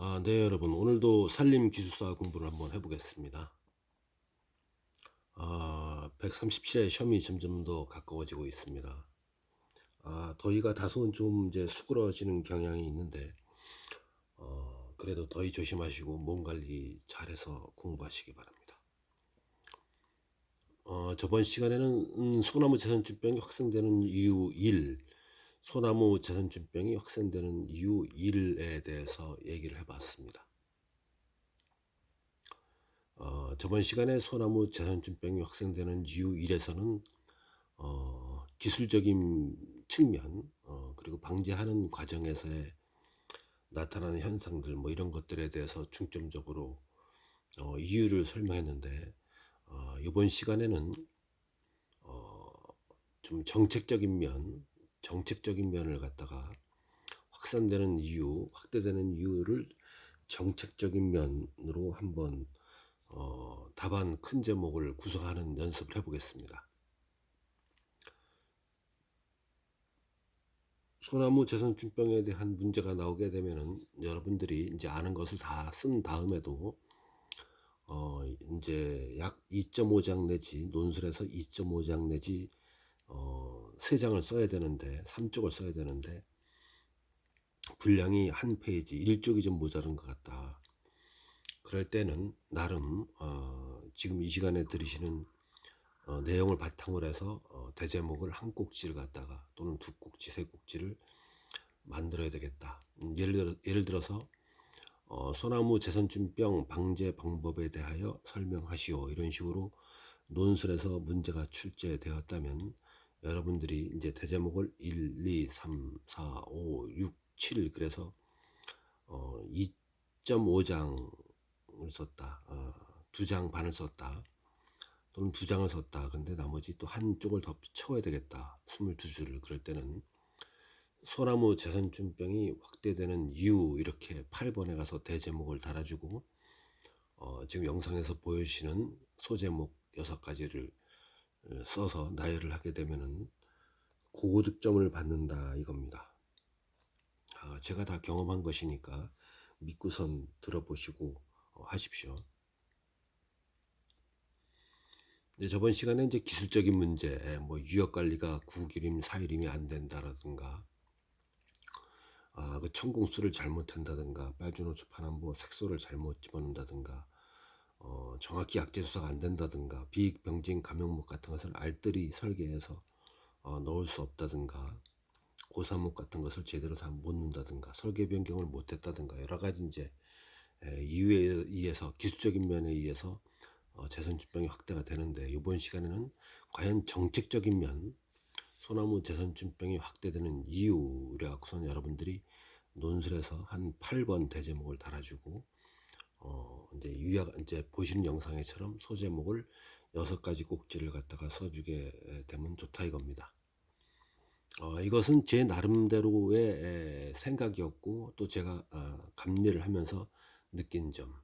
아, 네, 여러분. 오늘도 산림 기술사 공부를 한번 해보겠습니다. 아, 137회 시험이 점점 더 가까워지고 있습니다. 아, 더위가 다소 좀 이제 수그러지는 경향이 있는데, 어, 그래도 더위 조심하시고 몸 관리 잘해서 공부하시기 바랍니다. 어, 저번 시간에는 음, 소나무 재선주병이 확산되는 이유 1, 소나무 재선주병이 확산되는 이유 1에 대해서 얘기를 해봤습니다. 어, 저번 시간에 소나무 재선주병이 확산되는 이유 1에서는 어, 기술적인 측면 어, 그리고 방지하는 과정에서의 나타나는 현상들 뭐 이런 것들에 대해서 중점적으로 어, 이유를 설명했는데 어, 이번 시간에는 어, 좀 정책적인 면, 정책적인 면을 갖다가 확산되는 이유, 확대되는 이유를 정책적인 면으로 한번 어, 답안 큰 제목을 구성하는 연습을 해보겠습니다. 소나무 재선충병에 대한 문제가 나오게 되면은 여러분들이 이제 아는 것을 다 쓴 다음에도 어 이제 약 2.5장 내지 논술에서 2.5장 내지 어 3장을 써야 되는데 3쪽을 써야 되는데 분량이 한 페이지 1쪽이 좀 모자른 것 같다. 그럴 때는 나름 어 지금 이 시간에 들으시는 어, 내용을 바탕으로 해서 어, 대제목을 한 꼭지를 갖다가 또는 두 꼭지, 세 꼭지를 만들어야 되겠다. 음, 예를, 들어, 예를 들어서 어, 소나무 재선준병 방제 방법에 대하여 설명하시오 이런 식으로 논술에서 문제가 출제되었다면 여러분들이 이제 대제목을 1, 2, 3, 4, 5, 6, 7 그래서 어, 2.5장을 썼다. 어, 두장 반을 썼다. 또는 두 장을 썼다. 근데 나머지 또 한쪽을 더 채워야 되겠다. 22줄을 그럴 때는 소나무 재산준병이 확대되는 이유 이렇게 8번에 가서 대제목을 달아주고 어, 지금 영상에서 보여주시는 소제목 6가지를 써서 나열을 하게 되면은 고득점을 받는다 이겁니다. 아, 제가 다 경험한 것이니까 믿고선 들어보시고 어, 하십시오. 네, 저번 시간에 이제 기술적인 문제, 뭐 유역 관리가 9기림, 4일임이 안 된다라든가, 아, 그 천공수를 잘못한다든가, 빨주노초 파남보 색소를 잘못 집어넣는다든가, 어, 정확히 약재 수사가 안 된다든가, 비익 병진 감염목 같은 것을 알뜰히 설계해서 어, 넣을 수 없다든가, 고사목 같은 것을 제대로 다 못 넣는다든가, 설계 변경을 못했다든가, 여러 가지 이제 에, 이유에 의해서 기술적인 면에 의해서 어, 재선 준병이 확대가 되는데 이번 시간에는 과연 정책적인 면 소나무 재선 준병이 확대되는 이유를 갖고선 여러분들이 논술에서 한 8번 대제목을 달아주고 어 이제 유약 이제 보시는 영상에처럼 소제목을 여섯 가지 꼭지를 갖다가 써주게 되면 좋다 이겁니다. 어, 이것은 제 나름대로의 생각이었고 또 제가 어, 감리를 하면서 느낀 점.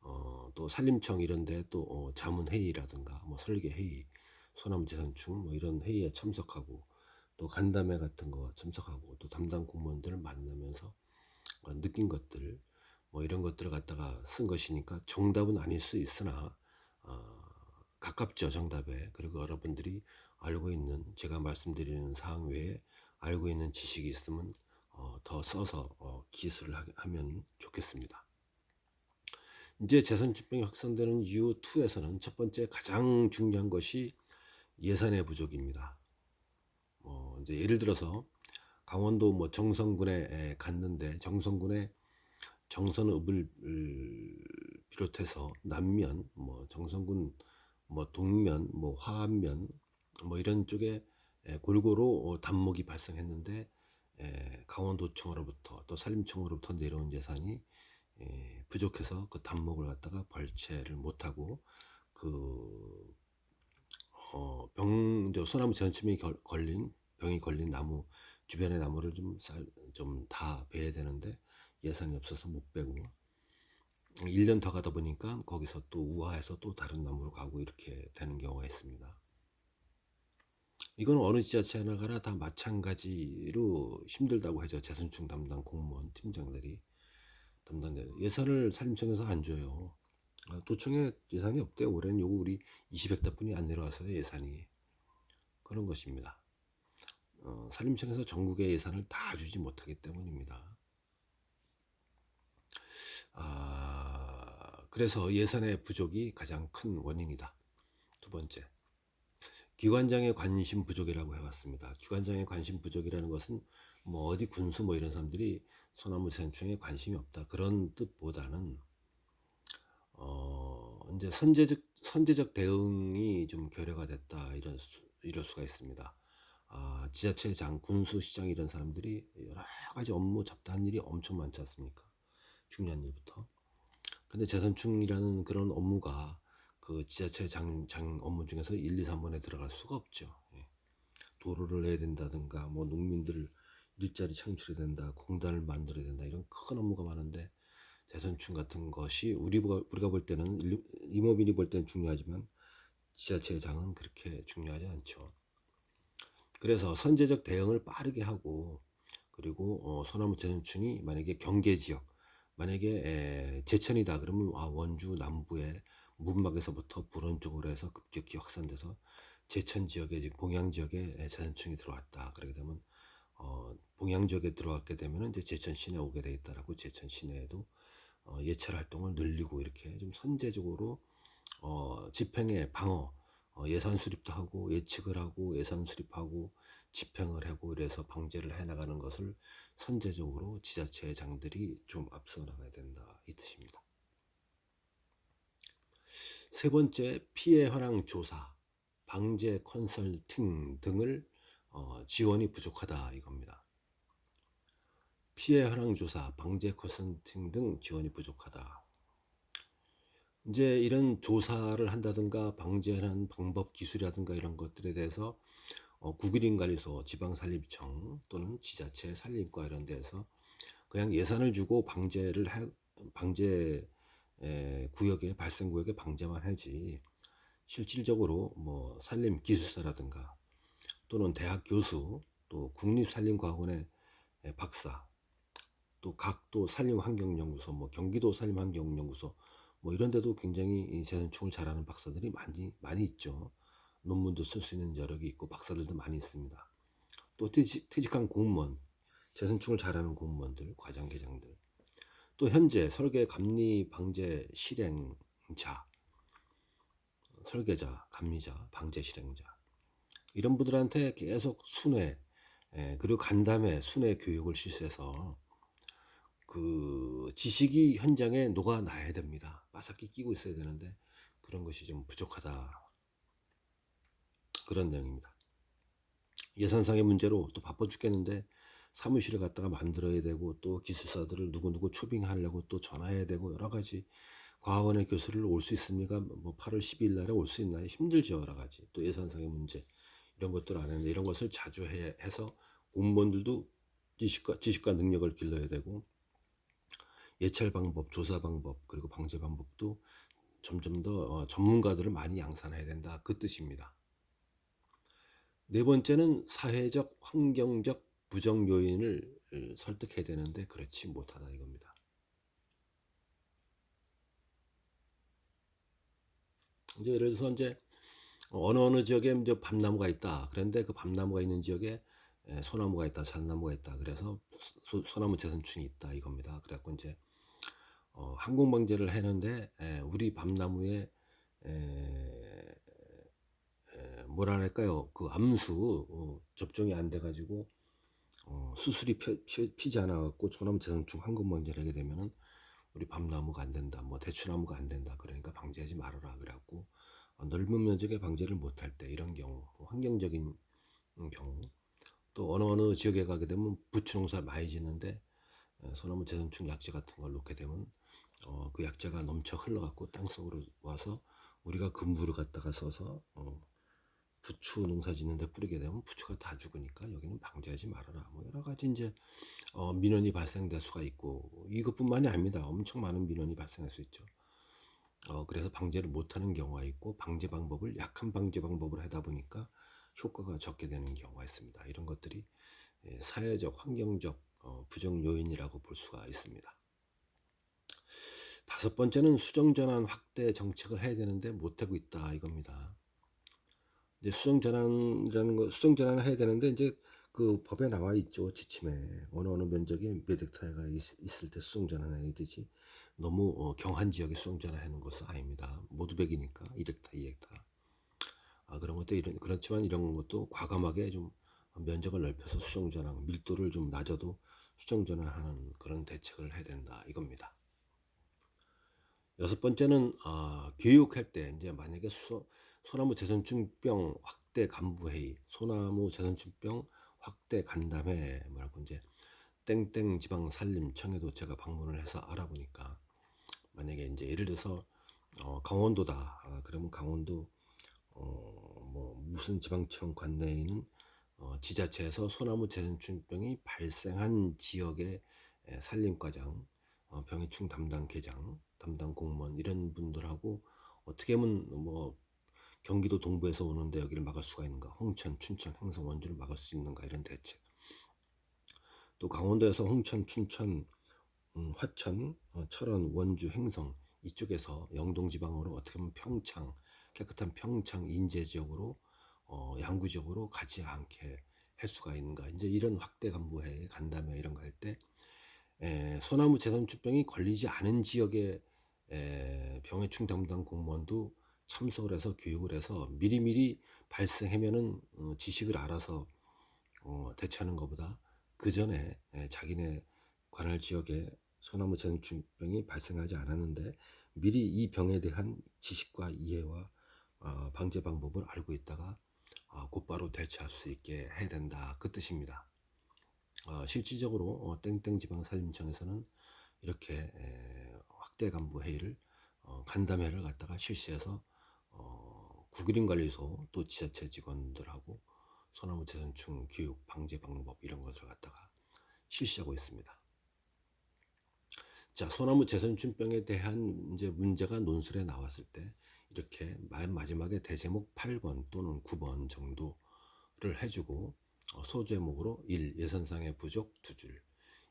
어, 또 산림청 이런데 또 어, 자문 회의라든가 뭐 설계 회의, 소나무 재산충 뭐 이런 회의에 참석하고 또 간담회 같은 거 참석하고 또 담당 공무원들을 만나면서 어, 느낀 것들 뭐 이런 것들을 갖다가 쓴 것이니까 정답은 아닐 수 있으나 어, 가깝죠 정답에 그리고 여러분들이 알고 있는 제가 말씀드리는 사항 외에 알고 있는 지식이 있으면 어, 더 써서 어, 기술을 하, 하면 좋겠습니다. 이제 재산집행이 확산되는 이유 2에서는 첫 번째 가장 중요한 것이 예산의 부족입니다. 뭐 이제 예를 들어서 강원도 뭐 정선군에 갔는데 정선군에 정선읍을 비롯해서 남면 뭐 정선군 뭐 동면 뭐 화암면 뭐 이런 쪽에 골고루 어, 단목이 발생했는데 강원도청으로부터 또 산림청으로부터 내려온 예산이 예, 부족해서 그 단목을 갖다가 벌채를 못하고 그 어, 병, 저 소나무 전침이 걸린 병이 걸린 나무 주변의 나무를 좀좀다 베야 되는데 예산이 없어서 못 베고 1년 더 가다 보니까 거기서 또 우하해서 또 다른 나무로 가고 이렇게 되는 경우가 있습니다. 이건 어느 지자체나 가나 다 마찬가지로 힘들다고 하죠. 재선충 담당 공무원 팀장들이. 담당자 예산을 산림청에서 안 줘요. 아, 도청에 예산이 없대요. 올해는 요거 우리 20헥타뿐이 안 내려와서요 예산이 그런 것입니다. 어, 산림청에서 전국의 예산을 다 주지 못하기 때문입니다. 아, 그래서 예산의 부족이 가장 큰 원인이다. 두 번째, 기관장의 관심 부족이라고 해왔습니다. 기관장의 관심 부족이라는 것은 뭐 어디 군수 뭐 이런 사람들이 소나무 생충에 관심이 없다 그런 뜻보다는 어 이제 선제적 선제적 대응이 좀 결여가 됐다 이런 수, 이럴 수가 있습니다. 아, 지자체장, 군수 시장 이런 사람들이 여러 가지 업무 잡다한 일이 엄청 많지 않습니까? 중요한 일부터. 근데 재선충이라는 그런 업무가 그 지자체 장, 장 업무 중에서 1, 2, 3번에 들어갈 수가 없죠. 예. 도로를 해야 된다든가 뭐 농민들 일자리 창출해야 된다, 공단을 만들어야 된다 이런 큰 업무가 많은데 재선충 같은 것이 우리가 우리가 볼 때는 일- 임업인이 볼 때는 중요하지만 지자체장은 그렇게 중요하지 않죠. 그래서 선제적 대응을 빠르게 하고 그리고 어, 소나무 재선충이 만약에 경계 지역 만약에 에, 제천이다 그러면 아, 원주 남부의 문막에서부터 불원 쪽으로 해서 급격히 확산돼서 제천 지역에 지금 봉양 지역에 에, 재선충이 들어왔다 그렇게 되면 어, 봉양 지역에 들어왔게 되면 이제 제천 시내 오게 돼 있다라고 제천 시내에도 어, 예찰 활동을 늘리고 이렇게 좀 선제적으로 어, 집행의 방어 어, 예산 수립도 하고 예측을 하고 예산 수립하고 집행을 하고 이래서 방제를 해나가는 것을 선제적으로 지자체 장들이 좀 앞서 나가야 된다 이 뜻입니다. 세 번째 피해 현황 조사, 방제 컨설팅 등을 어, 지원이 부족하다 이겁니다. 피해 현황 조사, 방제 컨설팅 등 지원이 부족하다. 이제 이런 조사를 한다든가 방제하는 방법 기술이라든가 이런 것들에 대해서 어, 국유림관리소, 지방산림청 또는 지자체 산림과 이런 데서 그냥 예산을 주고 방제를 해, 방제 에, 구역에 발생 구역에 방제만 하지 실질적으로 뭐 산림 기술사라든가 또는 대학 교수 또 국립산림과학원의 에, 박사 또각또 산림환경연구소 뭐 경기도 산림환경연구소 뭐 이런 데도 굉장히 이 재산충을 잘하는 박사들이 많이 많이 있죠. 논문도 쓸 수 있는 여력이 있고 박사들도 많이 있습니다. 또 퇴직, 퇴직한 공무원, 재선충을 잘하는 공무원들, 과장 계장들, 또 현재 설계 감리 방제 실행자, 설계자, 감리자, 방제 실행자 이런 분들한테 계속 순회 예, 그리고 간담회, 순회 교육을 실시해서 그 지식이 현장에 녹아나야 됩니다. 빠삭히 끼고 있어야 되는데 그런 것이 좀 부족하다. 그런 내용입니다. 예산상의 문제로 또 바빠 죽겠는데 사무실을 갖다가 만들어야 되고 또 기술사들을 누구누구 초빙하려고 또 전화해야 되고 여러 가지 과학원의 교수를 올 수 있습니까? 뭐 8월 12일 날에 올 수 있나요? 힘들죠 여러 가지 또 예산상의 문제 이런 것들 안 했는데 이런 것을 자주 해, 해서 공무원들도 지식과 지식과 능력을 길러야 되고 예찰 방법, 조사 방법 그리고 방제 방법도 점점 더 어, 전문가들을 많이 양산해야 된다 그 뜻입니다. 네 번째는 사회적, 환경적 부정 요인을 어, 설득해야 되는데 그렇지 못하다 이겁니다. 이제 예를 들어서 이제 어느 어느 지역에 이제 밤나무가 있다. 그런데 그 밤나무가 있는 지역에 에, 소나무가 있다, 잣나무가 있다. 그래서 소, 소나무 재선충이 있다 이겁니다. 그래갖고 이제 어, 항공 방제를 했는데 에, 우리 밤나무에 에, 에, 뭐랄까요 그 암수 어, 접종이 안 돼가지고 어, 수술이 펴, 피, 피지 않아갖고 소나무 재선충 항공 방제를 하게 되면은 우리 밤나무가 안 된다, 뭐 대추나무가 안 된다. 그러니까 방제하지 말아라. 그래갖고 어, 넓은 면적의 방제를 못할 때 이런 경우 환경적인 경우 또 어느 어느 지역에 가게 되면 부추 농사 많이 짓는데 어, 소나무 재선충 약재 같은 걸 놓게 되면 어, 그 약재가 넘쳐 흘러갖고 땅속으로 와서 우리가 금부를 갖다가 써서 어, 부추 농사 짓는데 뿌리게 되면 부추가 다 죽으니까 여기는 방제하지 말아라. 뭐 여러 가지 이제 어, 민원이 발생될 수가 있고 이것뿐만이 아닙니다. 엄청 많은 민원이 발생할 수 있죠. 어, 그래서 방제를 못하는 경우가 있고 방제 방법을 약한 방제 방법을 하다 보니까 효과가 적게 되는 경우가 있습니다. 이런 것들이 예, 사회적, 환경적 어, 부정 요인이라고 볼 수가 있습니다. 다섯 번째는 수정 전환 확대 정책을 해야 되는데 못 하고 있다 이겁니다. 이제 수정 전환이라는 거 수정 전환을 해야 되는데 이제 그 법에 나와 있죠 지침에 어느 어느 면적에 몇 헥타르가 있, 있을 때 수정 전환해야 되지 너무 어, 경한 지역에 수정 전환하는 것은 아닙니다. 모두 100이니까 1헥타, 2헥타. 아 그런 것도 이런 그렇지만 이런 것도 과감하게 좀 면적을 넓혀서 수정 전환 밀도를 좀 낮아도 수정 전환하는 그런 대책을 해야 된다 이겁니다. 여섯 번째는 아, 교육할 때 이제 만약에 수, 소나무 재선충병 확대 간부 회의, 소나무 재선충병 확대 간담회 뭐라고 이제 땡땡 지방 산림청에도 제가 방문을 해서 알아보니까 만약에 이제 예를 들어서 어, 강원도다 아, 그러면 강원도 어, 뭐 무슨 지방청 관내에는 어, 지자체에서 소나무 재선충병이 발생한 지역의 에, 산림과장, 어, 병해충 담당 계장, 담당 공무원 이런 분들하고 어떻게 하면 뭐 경기도 동부에서 오는데 여기를 막을 수가 있는가? 홍천, 춘천, 행성, 원주를 막을 수 있는가? 이런 대책. 또 강원도에서 홍천, 춘천, 음, 화천, 어, 철원, 원주, 행성 이쪽에서 영동 지방으로 어떻게 보면 평창, 깨끗한 평창 인재 지역으로 어, 양구 지역으로 가지 않게 할 수가 있는가? 이제 이런 확대 간부회, 간담회 이런 거 할 때 소나무 재선출병이 걸리지 않은 지역의 에, 병해충 담당 공무원도 참석을 해서 교육을 해서 미리미리 발생하면은 어, 지식을 알아서 어, 대처하는 것보다 그 전에 에, 자기네 관할 지역에 소나무 재생충병이 발생하지 않았는데 미리 이 병에 대한 지식과 이해와 어, 방제 방법을 알고 있다가 어, 곧바로 대처할 수 있게 해야 된다 그 뜻입니다. 어, 실질적으로 어, 땡땡 지방산림청에서는 이렇게 에, 확대 간부 회의를 어, 간담회를 갖다가 실시해서 어, 국유림관리소 또 지자체 직원들하고 소나무 재선충 교육 방제 방법 이런 것을 갖다가 실시하고 있습니다. 자, 소나무 재선충병에 대한 이제 문제가 논술에 나왔을 때 이렇게 마지막에 대제목 8번 또는 9번 정도를 해주고 어, 소제목으로 1. 예산상의 부족 2줄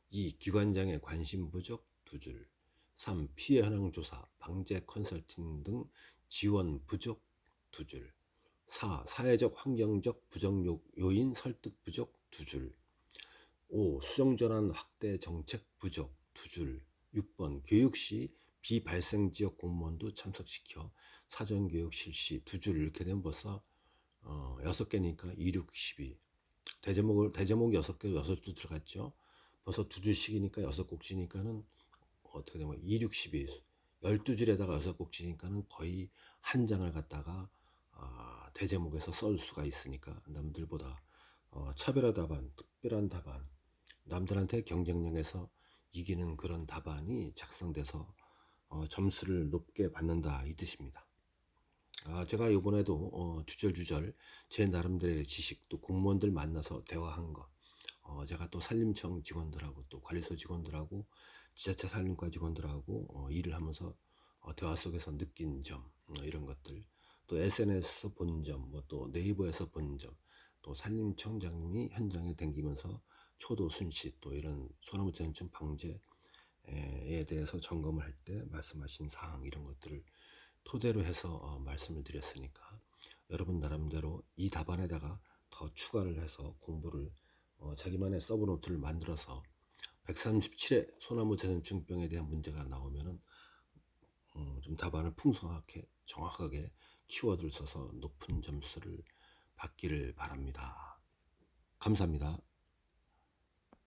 2. 기관장의 관심 부족 2줄 3. 피해 현황 조사, 방제 컨설팅 등 지원 부족 2줄 4. 사회적 환경적 부정 요인 설득 부족 2줄 5. 수정전환 확대 정책 부족 2줄 6번 교육 시 비발생 지역 공무원도 참석시켜 사전 교육 실시 두줄 이렇게 되면 벌써 어, 6개니까 2, 6, 12 대제목을 대제목 6개 6줄 들어갔죠. 벌써 두 줄씩이니까 6곡지니까는 어떻게 되면 2, 6, 12 12줄에다가 6곡지니까는 거의 한 장을 갖다가 어, 대제목에서 썰 수가 있으니까 남들보다 어, 차별화 답안, 특별한 답안, 남들한테 경쟁력에서 이기는 그런 답안이 작성돼서 어, 점수를 높게 받는다 이 뜻입니다. 아, 제가 이번에도 어, 주절주절 제 나름대로의 지식 또 공무원들 만나서 대화한 거 어, 제가 또 산림청 직원들하고 또 관리소 직원들하고 지자체 산림과 직원들하고 어, 일을 하면서 어, 대화 속에서 느낀 점 어, 이런 것들 또 SNS에서 본 점, 뭐 또 네이버에서 본 점, 또 산림청장님이 현장에 댕기면서 초도 순시 또 이런 소나무 재현충 방제 에 대해서 점검을 할 때 말씀하신 사항 이런 것들을 토대로 해서 어, 말씀을 드렸으니까 여러분 나름대로 이 답안에다가 더 추가를 해서 공부를 어, 자기만의 서브 노트를 만들어서 137회 소나무 재생충병에 대한 문제가 나오면은 음, 좀 답안을 풍성하게 정확하게 키워드를 써서 높은 점수를 받기를 바랍니다. 감사합니다.